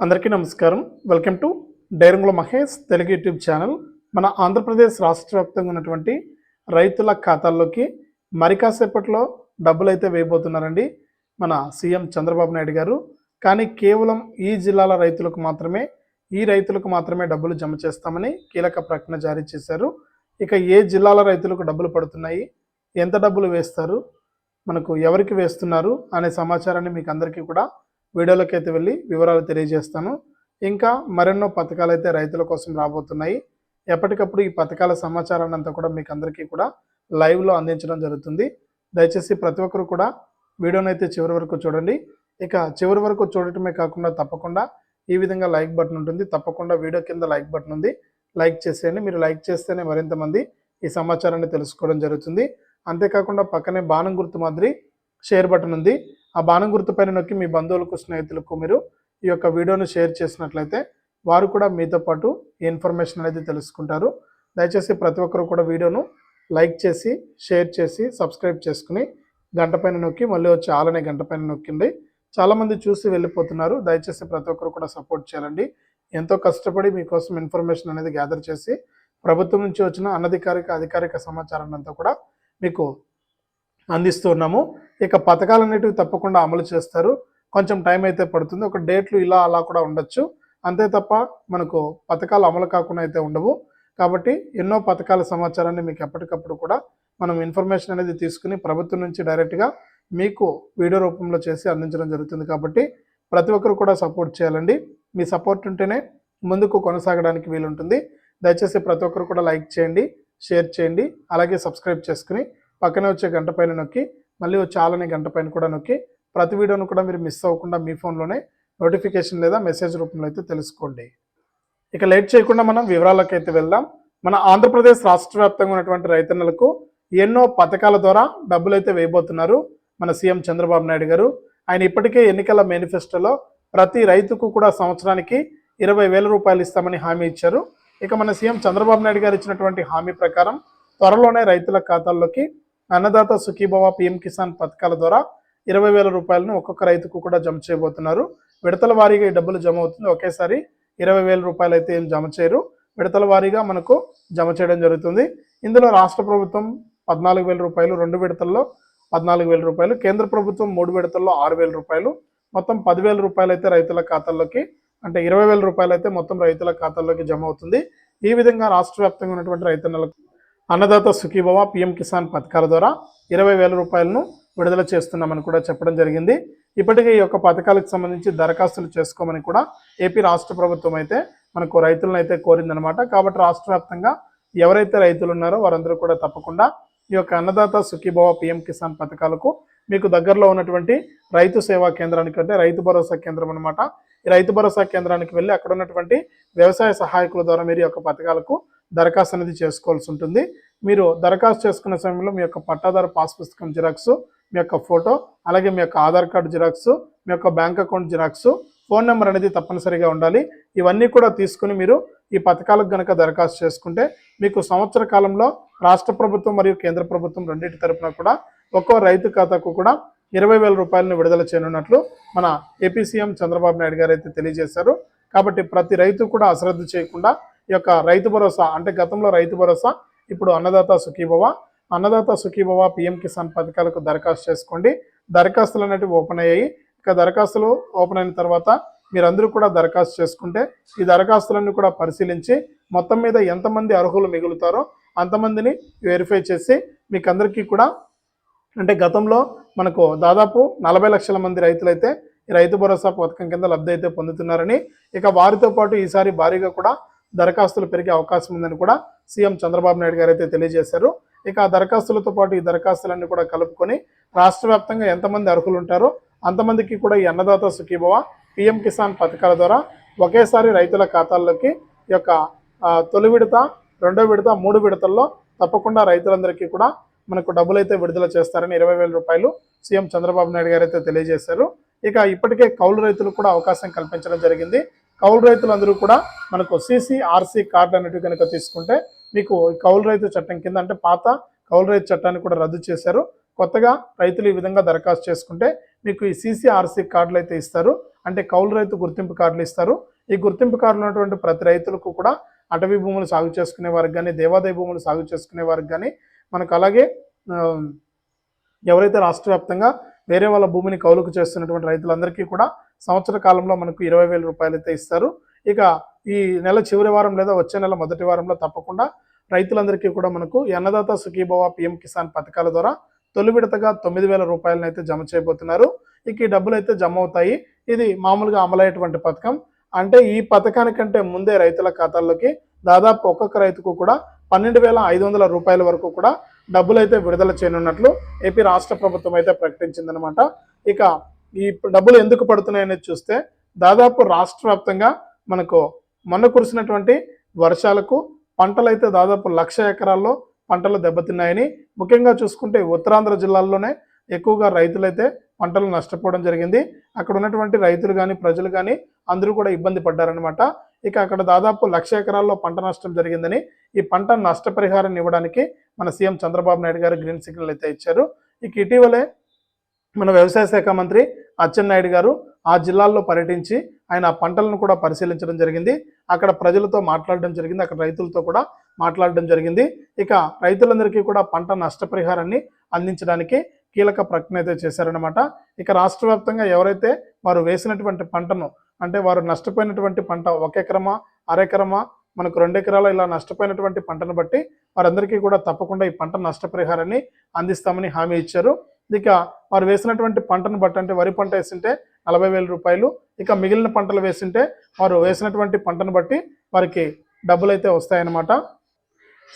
అందరికీ నమస్కారం. Welcome to డైరంగుల మహేష్ తెలుగు యూట్యూబ్ ఛానల్. మన ఆంధ్రప్రదేశ్ రాష్ట్ర వ్యాప్తంగా ఉన్నటువంటి రైతుల ఖాతాల్లోకి మరి కాసేపట్లో డబ్బులు అయితే వేయబోతున్నారండి మన సీఎం చంద్రబాబు నాయుడు గారు. కానీ కేవలం ఈ జిల్లాల రైతులకు మాత్రమే ఈ రైతులకు మాత్రమే డబ్బులు జమ చేస్తామని కీలక ప్రకటన జారీ చేశారు. ఇక ఏ జిల్లాల రైతులకు డబ్బులు పడుతున్నాయి ఎంత డబ్బులు వేస్తారు మనకు ఎవరికి వేస్తున్నారు అనే సమాచారాన్ని మీకు అందరికీ కూడా వీడియోలోకి అయితే వెళ్ళి వివరాలు తెలియజేస్తాను. ఇంకా మరెన్నో పథకాలు అయితే రైతుల కోసం రాబోతున్నాయి. ఎప్పటికప్పుడు ఈ పథకాల సమాచారాన్ని అంతా కూడా మీకు అందరికీ కూడా లైవ్లో అందించడం జరుగుతుంది. దయచేసి ప్రతి ఒక్కరు కూడా వీడియోని అయితే చివరి వరకు చూడండి. ఇక చివరి వరకు చూడటమే కాకుండా తప్పకుండా ఈ విధంగా లైక్ బటన్ ఉంటుంది. తప్పకుండా వీడియో కింద లైక్ బటన్ ఉంది. లైక్ చేసేయండి. మీరు లైక్ చేస్తేనే మరింత మంది ఈ సమాచారాన్ని తెలుసుకోవడం జరుగుతుంది. అంతేకాకుండా పక్కనే బాణం గుర్తు మాదిరి షేర్ బటన్ ఉంది. ఆ బాణం గుర్తు పైన నొక్కి మీ బంధువులకు స్నేహితులకు మీరు ఈ యొక్క వీడియోను షేర్ చేసినట్లయితే వారు కూడా మీతో పాటు ఈ ఇన్ఫర్మేషన్ అనేది తెలుసుకుంటారు. దయచేసి ప్రతి ఒక్కరు కూడా వీడియోను లైక్ చేసి షేర్ చేసి సబ్స్క్రైబ్ చేసుకుని గంట పైన నొక్కి మళ్ళీ వచ్చి ఆలనే గంట పైన నొక్కిండి చాలామంది చూసి వెళ్ళిపోతున్నారు. దయచేసి ప్రతి ఒక్కరు కూడా సపోర్ట్ చేయాలండి. ఎంతో కష్టపడి మీకోసం ఇన్ఫర్మేషన్ అనేది గ్యాదర్ చేసి ప్రభుత్వం నుంచి వచ్చిన అనధికారిక అధికారిక సమాచారాన్ని అంతా కూడా మీకు అందిస్తున్నాము. ఇక పథకాలు అనేటివి తప్పకుండా అమలు చేస్తారు. కొంచెం టైం అయితే పడుతుంది. ఒక డేట్లు ఇలా అలా కూడా ఉండొచ్చు. అంతే తప్ప మనకు పథకాలు అమలు కాకుండా అయితే ఉండవు. కాబట్టి ఎన్నో పథకాల సమాచారాన్ని మీకు ఎప్పటికప్పుడు కూడా మనం ఇన్ఫర్మేషన్ అనేది తీసుకుని ప్రభుత్వం నుంచి డైరెక్ట్గా మీకు వీడియో రూపంలో చేసి అందించడం జరుగుతుంది. కాబట్టి ప్రతి ఒక్కరు కూడా సపోర్ట్ చేయాలండి. మీ సపోర్ట్ ఉంటేనే ముందుకు కొనసాగడానికి వీలుంటుంది. దయచేసి ప్రతి ఒక్కరు కూడా లైక్ చేయండి షేర్ చేయండి అలాగే సబ్స్క్రైబ్ చేసుకుని పక్కనే వచ్చే గంట పైన నొక్కి మళ్ళీ వచ్చే ఆలనే గంట పైన కూడా నొక్కి ప్రతి వీడియోను కూడా మీరు మిస్ అవ్వకుండా మీ ఫోన్లోనే నోటిఫికేషన్ లేదా మెసేజ్ రూపంలో అయితే తెలుసుకోండి. ఇక లేట్ చేయకుండా మనం వివరాలకు అయితే వెళ్దాం. మన ఆంధ్రప్రదేశ్ రాష్ట్ర వ్యాప్తంగా ఉన్నటువంటి రైతన్నలకు ఎన్నో పథకాల ద్వారా డబ్బులు అయితే వేయబోతున్నారు మన సీఎం చంద్రబాబు నాయుడు గారు. ఆయన ఇప్పటికే ఎన్నికల మేనిఫెస్టోలో ప్రతి రైతుకు కూడా సంవత్సరానికి ఇరవై వేల రూపాయలు ఇస్తామని హామీ ఇచ్చారు. ఇక మన సీఎం చంద్రబాబు నాయుడు గారు ఇచ్చినటువంటి హామీ ప్రకారం త్వరలోనే రైతుల ఖాతాల్లోకి అన్నదాత సుఖీభవ పిఎం కిసాన్ పథకాల ద్వారా ఇరవై వేల రూపాయలను ఒక్కొక్క రైతుకు కూడా జమ చేయబోతున్నారు. విడతల వారీగా ఈ డబ్బులు జమ అవుతుంది. ఒకేసారి ఇరవై వేల రూపాయలు అయితే ఏం జమ చేయరు. విడతల వారీగా మనకు జమ చేయడం జరుగుతుంది. ఇందులో రాష్ట్ర ప్రభుత్వం పద్నాలుగు వేల రూపాయలు రెండు విడతల్లో పద్నాలుగు వేల రూపాయలు కేంద్ర ప్రభుత్వం మూడు విడతల్లో ఆరు వేల రూపాయలు. మొత్తం పదివేల రూపాయలు అయితే రైతుల ఖాతాల్లోకి అంటే ఇరవై వేల రూపాయలు అయితే మొత్తం రైతుల ఖాతాల్లోకి జమ అవుతుంది. ఈ విధంగా రాష్ట్ర వ్యాప్తంగా ఉన్నటువంటి రైతన్నలకు అన్నదాత సుఖీభవ పిఎం కిసాన్ పథకాల ద్వారా ఇరవై వేల రూపాయలను విడుదల చేస్తున్నామని కూడా చెప్పడం జరిగింది. ఇప్పటికే ఈ యొక్క పథకాలకు సంబంధించి దరఖాస్తులు చేసుకోమని కూడా ఏపీ రాష్ట్ర ప్రభుత్వం అయితే మనకు రైతులను అయితే కోరిందనమాట కాబట్టి రాష్ట్ర వ్యాప్తంగా ఎవరైతే రైతులు ఉన్నారో వారందరూ కూడా తప్పకుండా ఈ యొక్క అన్నదాత సుఖీభవ పిఎం కిసాన్ పథకాలకు మీకు దగ్గరలో ఉన్నటువంటి రైతు సేవా కేంద్రానికి అంటే రైతు భరోసా కేంద్రం అనమాట ఈ రైతు భరోసా కేంద్రానికి వెళ్ళి అక్కడ ఉన్నటువంటి వ్యవసాయ సహాయకుల ద్వారా మీరు ఈ యొక్క పథకాలకు దరఖాస్తు అనేది చేసుకోవాల్సి ఉంటుంది. మీరు దరఖాస్తు చేసుకునే సమయంలో మీ యొక్క పట్టాదారు పాస్ పుస్తకం జిరాక్స్ మీ యొక్క ఫోటో అలాగే మీ యొక్క ఆధార్ కార్డు జిరాక్స్ మీ యొక్క bank account xerox phone number అనేది తప్పనిసరిగా ఉండాలి. ఇవన్నీ కూడా తీసుకుని మీరు ఈ పథకాలకు గనక దరఖాస్తు చేసుకుంటే మీకు సంవత్సర కాలంలో రాష్ట్ర ప్రభుత్వం మరియు కేంద్ర ప్రభుత్వం రెండింటి తరపున కూడా ఒక్కో రైతు ఖాతాకు కూడా ఇరవై వేల రూపాయలను విడుదల చేయనున్నట్లు మన ఏపీ సీఎం చంద్రబాబు నాయుడు గారు అయితే తెలియజేశారు. కాబట్టి ప్రతి రైతు కూడా అశ్రద్ధ చేయకుండా ఈ యొక్క రైతు భరోసా అంటే గతంలో రైతు భరోసా ఇప్పుడు అన్నదాత సుఖీభవ. అన్నదాత సుఖీభవ పిఎం కిసాన్ పథకాలకు దరఖాస్తు చేసుకోండి. దరఖాస్తులు అనేవి ఓపెన్ అయ్యాయి. ఇక దరఖాస్తులు ఓపెన్ అయిన తర్వాత మీరందరూ కూడా దరఖాస్తు చేసుకుంటే ఈ దరఖాస్తులన్నీ కూడా పరిశీలించి మొత్తం మీద ఎంతమంది అర్హులు మిగులుతారో అంతమందిని వెరిఫై చేసి మీకు అందరికీ కూడా అంటే గతంలో మనకు దాదాపు నలభై లక్షల మంది రైతులైతే ఈ రైతు భరోసా పథకం కింద లబ్ధి అయితే పొందుతున్నారని ఇక వారితో పాటు ఈసారి భారీగా కూడా దరఖాస్తులు పెరిగే అవకాశం ఉందని కూడా సీఎం చంద్రబాబు నాయుడు గారు అయితే తెలియజేశారు. ఇక ఆ దరఖాస్తులతో పాటు ఈ దరఖాస్తులన్నీ కూడా కలుపుకొని రాష్ట్ర వ్యాప్తంగా ఎంతమంది అర్హులు ఉంటారో అంతమందికి కూడా ఈ అన్నదాత సుఖీభవ పిఎం కిసాన్ పథకాల ద్వారా ఒకేసారి రైతుల ఖాతాల్లోకి ఈ యొక్క తొలి విడత రెండో విడత మూడు విడతల్లో తప్పకుండా రైతులందరికీ కూడా మనకు డబ్బులు అయితే విడుదల చేస్తారని ఇరవై వేల రూపాయలు సీఎం చంద్రబాబు నాయుడు గారు అయితే తెలియజేశారు. ఇక ఇప్పటికే కౌలు రైతులకు కూడా అవకాశం కల్పించడం జరిగింది. కౌలు రైతులందరూ కూడా మనకు సిసి ఆర్సీ కార్డు అనేటివి కనుక తీసుకుంటే మీకు కౌలు రైతు చట్టం కింద అంటే పాత కౌలు రైతు చట్టాన్ని కూడా రద్దు చేశారు. కొత్తగా రైతులు ఈ విధంగా దరఖాస్తు చేసుకుంటే మీకు ఈ సీసీఆర్సీ కార్డులు అయితే ఇస్తారు. అంటే కౌలు రైతు గుర్తింపు కార్డులు ఇస్తారు. ఈ గుర్తింపు కార్డులు ఉన్నటువంటి ప్రతి రైతులకు కూడా అటవీ భూములు సాగు చేసుకునే వారికి కానీ దేవాదాయ భూములు సాగు చేసుకునే వారికి కానీ మనకు అలాగే ఎవరైతే రాష్ట్ర వ్యాప్తంగా వేరే వాళ్ళ భూమిని కౌలుకు చేస్తున్నటువంటి రైతులందరికీ కూడా సంవత్సర కాలంలో మనకు ఇరవై వేల రూపాయలు అయితే ఇస్తారు. ఇక ఈ నెల చివరి వారం లేదా వచ్చే నెల మొదటి వారంలో తప్పకుండా రైతులందరికీ కూడా మనకు అన్నదాత సుఖీభవ పిఎం కిసాన్ పథకాల ద్వారా తొలి విడతగా తొమ్మిది వేల రూపాయలను అయితే జమ చేయబోతున్నారు. ఇక ఈ డబ్బులు అయితే జమ అవుతాయి. ఇది మామూలుగా అమలయ్యేటువంటి పథకం. అంటే ఈ పథకానికంటే ముందే రైతుల ఖాతాల్లోకి దాదాపు ఒక్కొక్క రైతుకు కూడా పన్నెండు వేల ఐదు వందల రూపాయల వరకు కూడా డబ్బులు అయితే విడుదల చేయనున్నట్లు ఏపీ రాష్ట్ర ప్రభుత్వం అయితే ప్రకటించిందనమాట ఇక ఈ డబ్బులు ఎందుకు పడుతున్నాయనేది చూస్తే దాదాపు రాష్ట్ర వ్యాప్తంగా మనకు మొన్న కురిసినటువంటి వర్షాలకు పంటలు అయితే దాదాపు లక్ష ఎకరాల్లో పంటలు దెబ్బతిన్నాయని ముఖ్యంగా చూసుకుంటే ఉత్తరాంధ్ర జిల్లాల్లోనే ఎక్కువగా రైతులైతే పంటలు నష్టపోవడం జరిగింది. అక్కడ ఉన్నటువంటి రైతులు కానీ ప్రజలు కానీ అందరూ కూడా ఇబ్బంది పడ్డారనమాట ఇక అక్కడ దాదాపు లక్ష ఎకరాల్లో పంట నష్టం జరిగిందని ఈ పంట నష్టపరిహారాన్ని ఇవ్వడానికి మన సీఎం చంద్రబాబు నాయుడు గారు గ్రీన్ సిగ్నల్ అయితే ఇచ్చారు. ఇక ఇటీవలే మన వ్యవసాయ శాఖ మంత్రి అచ్చెన్నాయుడు గారు ఆ జిల్లాల్లో పర్యటించి ఆయన ఆ పంటలను కూడా పరిశీలించడం జరిగింది. అక్కడ ప్రజలతో మాట్లాడడం జరిగింది. అక్కడ రైతులతో కూడా మాట్లాడడం జరిగింది. ఇక రైతులందరికీ కూడా పంట నష్టపరిహారాన్ని అందించడానికి కీలక ప్రకటన అయితే చేశారనమాట ఇక రాష్ట్ర వ్యాప్తంగా ఎవరైతే వారు వేసినటువంటి పంటను అంటే వారు నష్టపోయినటువంటి పంట ఒక ఎకరమా అరెకరమా మనకు రెండు ఎకరాల ఇలా నష్టపోయినటువంటి పంటను బట్టి వారందరికీ కూడా తప్పకుండా ఈ పంట నష్టపరిహారాన్ని అందిస్తామని హామీ ఇచ్చారు. ఇక వారు వేసినటువంటి పంటను బట్టి అంటే వరి పంట వేసింటే నలభై వేల రూపాయలు ఇక మిగిలిన పంటలు వేసింటే వారు వేసినటువంటి పంటను బట్టి వారికి డబ్బులు అయితే వస్తాయన్నమాట.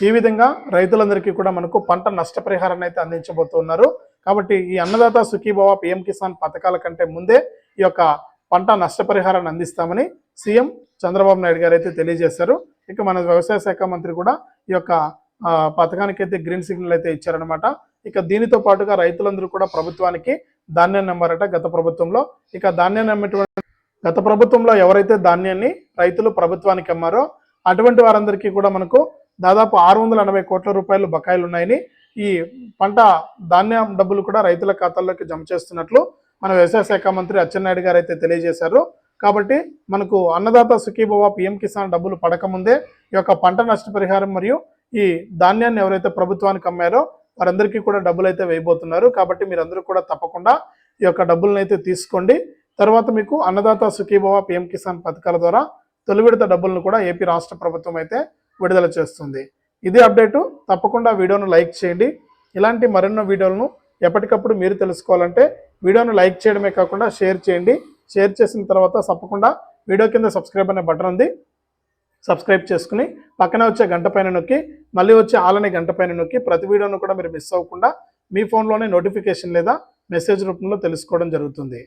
ఈ విధంగా రైతులందరికీ కూడా మనకు పంట నష్టపరిహారాన్ని అయితే అందించబోతున్నారు. కాబట్టి ఈ అన్నదాత సుఖీభవ పిఎం కిసాన్ పథకాల కంటే ముందే ఈ యొక్క పంట నష్టపరిహారాన్ని అందిస్తామని సీఎం చంద్రబాబు నాయుడు గారు అయితే తెలియజేశారు. ఇక మన వ్యవసాయ శాఖ మంత్రి కూడా ఈ యొక్క పథకానికి అయితే గ్రీన్ సిగ్నల్ అయితే ఇచ్చారనమాట ఇక దీనితో పాటుగా రైతులందరూ కూడా ప్రభుత్వానికి ధాన్యం నమ్మారట గత ప్రభుత్వంలో. ఇక ధాన్యం నమ్మేటువంటి గత ప్రభుత్వంలో ఎవరైతే ధాన్యాన్ని రైతులు ప్రభుత్వానికి అమ్మారో అటువంటి వారందరికీ కూడా మనకు దాదాపు ఆరు వందల ఎనభై కోట్ల రూపాయలు బకాయిలు ఉన్నాయని ఈ పంట ధాన్యం డబ్బులు కూడా రైతుల ఖాతాల్లోకి జమ చేస్తున్నట్లు మన వ్యవసాయ శాఖ మంత్రి అచ్చెన్నాయుడు గారు అయితే తెలియజేశారు. కాబట్టి మనకు అన్నదాత సుఖీభవ పిఎం కిసాన్ డబ్బులు పడకముందే ఈ యొక్క పంట నష్టపరిహారం మరియు ఈ ధాన్యాన్ని ఎవరైతే ప్రభుత్వానికి అమ్మారో వారందరికీ కూడా డబ్బులు అయితే వేయబోతున్నారు. కాబట్టి మీరందరూ కూడా తప్పకుండా ఈ యొక్క డబ్బులను అయితే తీసుకోండి. తర్వాత మీకు అన్నదాత సుఖీభవ పిఎం కిసాన్ పథకాల ద్వారా తొలి విడత డబ్బులను కూడా ఏపీ రాష్ట్ర ప్రభుత్వం అయితే విడుదల చేస్తుంది. ఇది అప్డేటు. తప్పకుండా వీడియోను లైక్ చేయండి. ఇలాంటి మరెన్నో వీడియోలను ఎప్పటికప్పుడు మీరు తెలుసుకోవాలంటే వీడియోను లైక్ చేయడమే కాకుండా షేర్ చేయండి. షేర్ చేసిన తర్వాత తప్పకుండా వీడియో కింద సబ్స్క్రైబ్ అనే బటన్ ఉంది. సబ్స్క్రైబ్ చేసుకుని పక్కన వచ్చే గంట పైన నొక్కి మళ్ళీ వచ్చే ఆలనే గంట పైన నొక్కి ప్రతి వీడియోను కూడా మీరు మిస్ అవ్వకుండా మీ ఫోన్లోనే నోటిఫికేషన్ లేదా మెసేజ్ రూపంలో తెలుసుకోవడం జరుగుతుంది.